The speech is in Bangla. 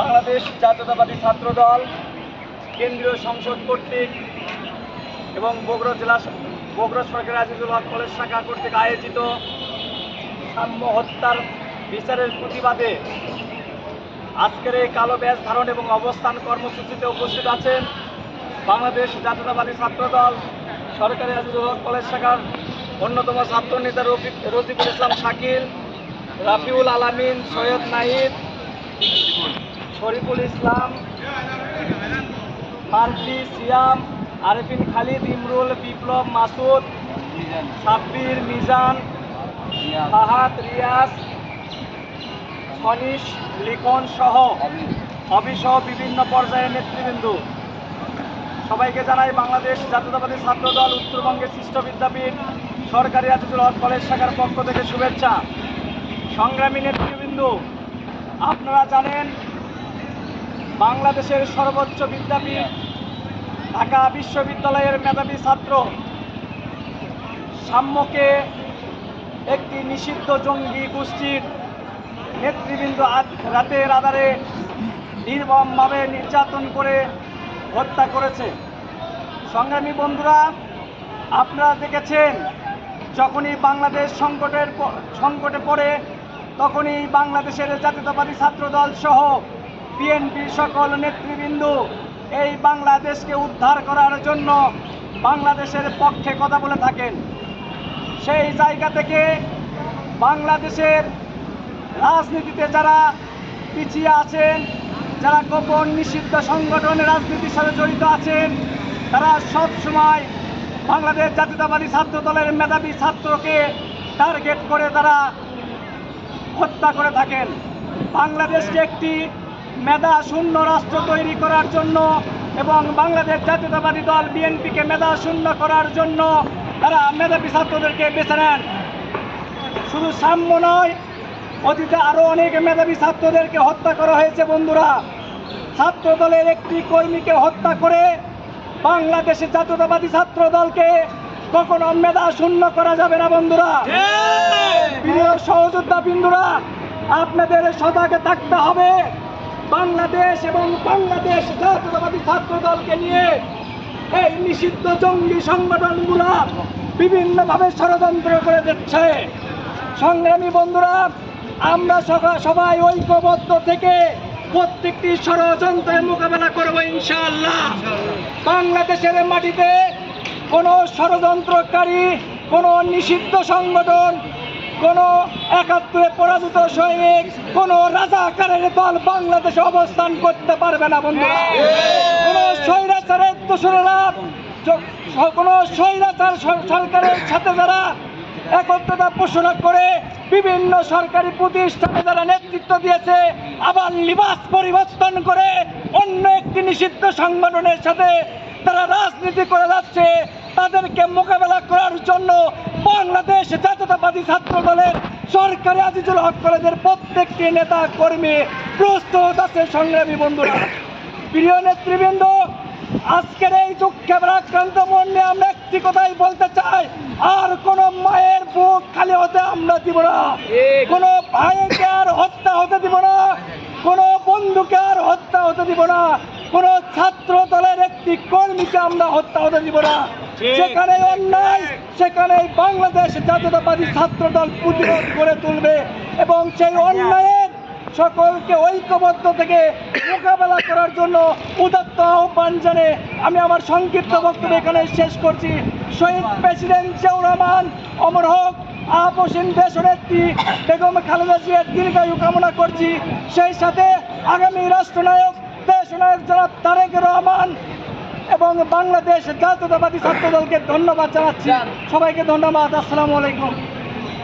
বাংলাদেশ জাতীয়তাবাদী ছাত্র দল কেন্দ্রীয় সংসদ কর্তৃক এবং বগুড়া জেলা বগুড়া সরকারি আজিজুল হক কলেজ শাখা কর্তৃক আয়োজিত সাম্য হত্যার বিচারের প্রতিবাদে আজকের এই কালো ব্যাস ধারণ এবং অবস্থান কর্মসূচিতে উপস্থিত আছেন বাংলাদেশ জাতীয়তাবাদী ছাত্র দল সরকারি আজিজুল হক কলেজ শাখার অন্যতম ছাত্র নেতা রফিক, রফিকুল ইসলাম শাকিল, রাফিউল আলামিন, সৈয়দ নাহিদ শরীফুল ইসলাম মার্জি সিয়াম, আরেফিন খালিদ, ইমরুল, বিপ্লব মাসুদ, সাব্বির, মিজান, ফাহাদ, রিয়াজ মনীষ লিখন সহ অবিসহ বিভিন্ন পর্যায়ের নেতৃবৃন্দ। সবাইকে জানাই বাংলাদেশ জাতীয়তাবাদী ছাত্র দল উত্তরবঙ্গের সৃষ্ট বিদ্যাপীঠ সরকারি আজিজুল হক কলেজ শাখার পক্ষ থেকে শুভেচ্ছা। সংগ্রামী নেতৃবৃন্দ, আপনারা জানেন বাংলাদেশের সর্বোচ্চ বিদ্যাপীঠ, ঢাকা বিশ্ববিদ্যালয়ের মেধাবী ছাত্র। সাম্যকে একটি নিষিদ্ধ জঙ্গি গোষ্ঠীর নেতৃবৃন্দ রাতের আধারে নির্মমভাবে নির্যাতন করে হত্যা করেছে। সংগ্রামী বন্ধুরা, আপনারা দেখেছেন, যখনই বাংলাদেশ সংকটের সংকটে পড়ে, তখনই বাংলাদেশের জাতীয়তাবাদী ছাত্রদল সহ বিএনপির সকল নেতৃবৃন্দ এই বাংলাদেশকে উদ্ধার করার জন্য বাংলাদেশের পক্ষে কথা বলে থাকেন। সেই জায়গা থেকে বাংলাদেশের রাজনীতিতে যারা পিছিয়ে আছেন, যারা গোপন নিষিদ্ধ সংগঠনের রাজনীতির সাথে জড়িত আছেন, তারা সব সময় বাংলাদেশ জাতীয়তাবাদী ছাত্র দলের মেধাবী ছাত্রকে টার্গেট করে তারা হত্যা করে থাকেন। বাংলাদেশকে একটি মেধা শূন্য রাষ্ট্র তৈরি করার জন্য এবং বাংলাদেশ জাতীয়তাবাদী দল বিএনপিকে মেধা শূন্য করার জন্য তারা মেধাবী ছাত্রদেরকে বেছে নেন। শুধু সাম্য নয় অতীতে আরও অনেক মেধাবী ছাত্রদেরকে হত্যা করা হয়েছে বন্ধুরা। ছাত্র দলের একটি কর্মীকে হত্যা করে বাংলাদেশের জাতীয়তাবাদী ছাত্র দলকে কখনো মেধা শূন্য করা যাবে না বন্ধুরা। প্রিয় সহযোদ্ধা বিন্দুরা আপনাদের সজাগে থাকতে হবে। বাংলাদেশ এবং বাংলাদেশ জাতীয়তাবাদী ছাত্র দলকে নিয়ে এই নিষিদ্ধ জঙ্গি সংগঠনগুলা বিভিন্নভাবে ষড়যন্ত্র করে দিচ্ছে। সংগ্রামী বন্ধুরা, আমরা সবাই ঐক্যবদ্ধ থেকে প্রত্যেকটি ষড়যন্ত্রের মোকাবেলা করব ইনশাআল্লাহ। বাংলাদেশের মাটিতে কোনো ষড়যন্ত্রকারী, কোনো নিষিদ্ধ সংগঠন কোনো একাত্তরে পরাজিত সৈনিক, কোনো রাজাকারের দল বাংলাদেশে অবস্থান করতে পারবে না, বন্ধুরা। কোনো স্বৈরাচারের কোনো স্বৈরাচার সরকারের সাথে যারা একত্রতা পোষণা করে, বিভিন্ন সরকারি প্রতিষ্ঠানে যারা নেতৃত্ব দিয়েছে, আবার লিবাস পরিবর্তন করে অন্য একটি নিষিদ্ধ সংগঠনের সাথে তারা রাজনীতি করে যাচ্ছে তাদেরকে মোকাবেলা করার জন্য বাংলাদেশ জাতীয়তাবাদী ছাত্র দলের সরকারি আজিজুল হক কলেজের প্রত্যেকটি নেতা কর্মী প্রস্তুত আছে সংগ্রামী বন্ধুরা। প্রিয় নেতৃবৃন্দ আজকের এই দুঃখে আক্রান্ত মন নিয়ে আমরা একটি কথাই বলতে চাই আর কোন মায়ের বুক খালি হতে আমরা দিব না। কোন ভাইকে আর হত্যা হতে দিব না কোন বন্ধুকে আর হত্যা হতে দিব না কোন ছাত্র দলের একটি কর্মীকে আমরা হত্যা হতে দিব না। সেখানে অন্যায় সেখানে বাংলাদেশ জাতীয়তাবাদী ছাত্র দল প্রতিরোধ করে তুলবে এবং সেই অন্যায়ের সকলকে ঐক্যবদ্ধ থেকে মোকাবেলা করার জন্য উদাত্ত আহ্বান জানে আমি আমার সংক্ষিপ্ত বক্তব্য এখানে শেষ করছি। শহীদ প্রেসিডেন্ট জিয়াউর রহমান অমর হক আপসীন দেশনেত্রী বেগম খালেদা জিয়ার দীর্ঘায়ু কামনা করছি। সেই সাথে আগামী রাষ্ট্রনায়ক দেশনায়ক জনাব তারেক রহমান এবং বাংলাদেশ জাতীয়তাবাদী ছাত্র দলকে ধন্যবাদ জানাচ্ছি। সবাইকে ধন্যবাদ। আসসালামু আলাইকুম।